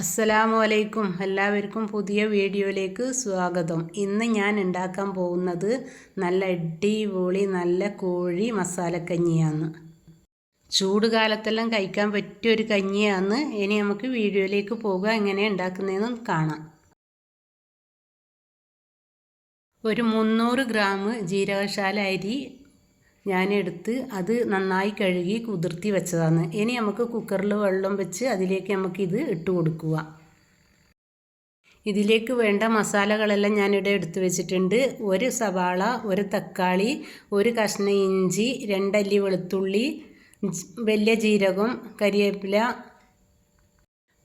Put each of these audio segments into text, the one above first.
അസ്സലാമു അലൈക്കും എല്ലാവർക്കും പുതിയ വീഡിയോയിലേക്ക് സ്വാഗതം. ഇന്ന് ഞാൻ ഉണ്ടാക്കാൻ പോകുന്നത് നല്ല അടിപൊളി നല്ല കോഴി മസാലക്കഞ്ഞിയാണ്. ചൂട് കാലത്തെല്ലാം കഴിക്കാൻ പറ്റിയ ഒരു കഞ്ഞിയാണ്. ഇനി നമുക്ക് വീഡിയോയിലേക്ക് പോകുക. എങ്ങനെ ഉണ്ടാക്കുന്നതെന്ന് കാണാം. ഒരു മുന്നൂറ് ഗ്രാം ജീരകശാല അരി ഞാനെടുത്ത് അത് നന്നായി കഴുകി കുതിർത്തി വെച്ചതാണ്. ഇനി നമുക്ക് കുക്കറിൽ വെള്ളം വെച്ച് അതിലേക്ക് നമുക്കിത് ഇട്ട് കൊടുക്കുക. ഇതിലേക്ക് വേണ്ട മസാലകളെല്ലാം ഞാനിവിടെ എടുത്ത് വെച്ചിട്ടുണ്ട്. ഒരു സവാള ഒരു തക്കാളി ഒരു കഷ്ണം ഇഞ്ചി രണ്ടല്ലി വെളുത്തുള്ളി വലിയ ജീരകം കരിവേപ്പില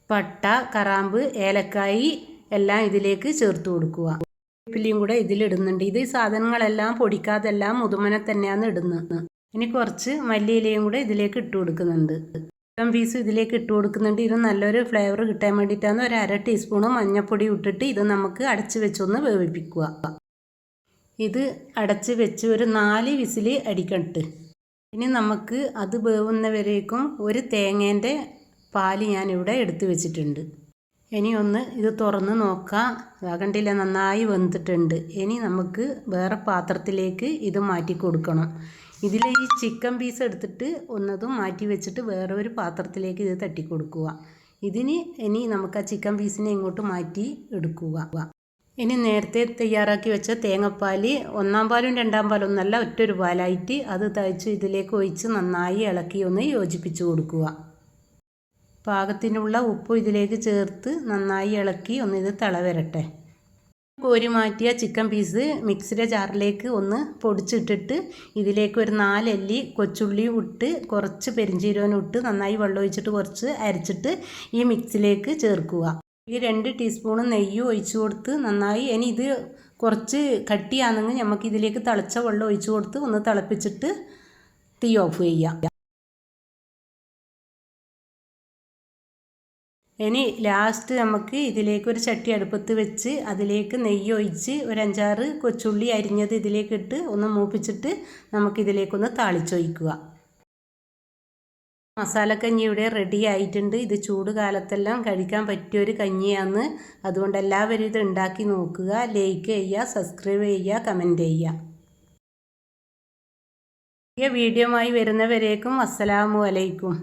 പട്ട കറാമ്പ് ഏലക്കായി എല്ലാം ഇതിലേക്ക് ചേർത്ത് കൊടുക്കുക. വേപ്പിലയും കൂടെ ഇതിലിടുന്നുണ്ട്. ഇത് സാധനങ്ങളെല്ലാം പൊടിക്കാതെല്ലാം മുതുമനെ തന്നെയാണ് ഇടുന്നത്. ഇനി കുറച്ച് മല്ലിയിലയും കൂടെ ഇതിലേക്ക് ഇട്ട് കൊടുക്കുന്നുണ്ട്. ചിക്കൻ പീസ് ഇതിലേക്ക് ഇട്ട് കൊടുക്കുന്നുണ്ട്. ഇത് നല്ലൊരു ഫ്ലേവർ കിട്ടാൻ വേണ്ടിയിട്ടാണ് ഒരു അര ടീസ്പൂണ് മഞ്ഞൾപ്പൊടി ഇട്ടിട്ട് ഇത് നമുക്ക് അടച്ച് വെച്ചൊന്ന് വേവിപ്പിക്കുക. ഇത് അടച്ച് വെച്ച് ഒരു നാല് വിസിൽ അടിക്കട്ട്. ഇനി നമുക്ക് അത് വേവുന്നവരേക്കും ഒരു തേങ്ങേന്റെ പാൽ ഞാനിവിടെ എടുത്തു വെച്ചിട്ടുണ്ട്. ഇനി ഒന്ന് ഇത് തുറന്ന് നോക്കാം. കണ്ടില്ല നന്നായി വെന്തിട്ടുണ്ട്. ഇനി നമുക്ക് വേറെ പാത്രത്തിലേക്ക് ഇത് മാറ്റി കൊടുക്കണം. ഇതിൽ ഈ ചിക്കൻ പീസ് എടുത്തിട്ട് ഒന്നതും മാറ്റി വെച്ചിട്ട് വേറെ ഒരു പാത്രത്തിലേക്ക് ഇത് തട്ടി കൊടുക്കുക ഇതിന് ഇനി നമുക്ക് ആ ചിക്കൻ പീസിനെ ഇങ്ങോട്ട് മാറ്റി എടുക്കുക. ഇനി നേരത്തെ തയ്യാറാക്കി വെച്ച തേങ്ങപ്പാൽ ഒന്നാം പാലും രണ്ടാം പാലും ഒന്നല്ല ഒറ്റൊരു പാലായിട്ട് അത് തയ്ച്ച് ഇതിലേക്ക് ഒഴിച്ച് നന്നായി ഇളക്കി ഒന്ന് യോജിപ്പിച്ച് കൊടുക്കുക. പാകത്തിനുള്ള ഉപ്പും ഇതിലേക്ക് ചേർത്ത് നന്നായി ഇളക്കി ഒന്ന് ഇത് തിള വരട്ടെ കോരി മാറ്റിയ ചിക്കൻ പീസ് മിക്സിയുടെ ജാറിലേക്ക് ഒന്ന് പൊടിച്ചിട്ടിട്ട് ഇതിലേക്ക് ഒരു നാലല്ലി കൊച്ചുള്ളി ഇട്ട് കുറച്ച് പെരിഞ്ചീരകം ഇട്ട് നന്നായി വെള്ളം ഒഴിച്ചിട്ട് കുറച്ച് അരച്ചിട്ട് ഈ മിക്സിലേക്ക് ചേർക്കുക. ഈ രണ്ട് ടീസ്പൂൺ നെയ്യ് ഒഴിച്ചു കൊടുത്ത് നന്നായി ഇനി ഇത് കുറച്ച് കട്ടിയാണെങ്കിൽ നമുക്ക് ഇതിലേക്ക് തിളച്ച വെള്ളം ഒഴിച്ചു കൊടുത്ത് ഒന്ന് തിളപ്പിച്ചിട്ട് തീ ഓഫ് ചെയ്യാം. ഇനി ലാസ്റ്റ് നമുക്ക് ഇതിലേക്ക് ഒരു ചട്ടി അടുപ്പത്ത് വെച്ച് അതിലേക്ക് നെയ്യ് ഒഴിച്ച് ഒരു അഞ്ചാറ് കൊച്ചുള്ളി അരിഞ്ഞത് ഇതിലേക്ക് ഇട്ട് ഒന്ന് മൂപ്പിച്ചിട്ട് നമുക്കിതിലേക്കൊന്ന് താളിച്ചൊഴിക്കുക. മസാലക്കഞ്ഞി ഇവിടെ റെഡി ആയിട്ടുണ്ട്. ഇത് ചൂട് കാലത്തെല്ലാം കഴിക്കാൻ പറ്റിയൊരു കഞ്ഞിയാണ് അതുകൊണ്ട് എല്ലാവരും ഇത് ഉണ്ടാക്കി നോക്കുക ലൈക്ക് ചെയ്യുക സബ്സ്ക്രൈബ് ചെയ്യുക കമന്റ് ചെയ്യുക. വീഡിയോ ആയി വരുന്നവരേക്കും അസ്സലാമു അലൈക്കും.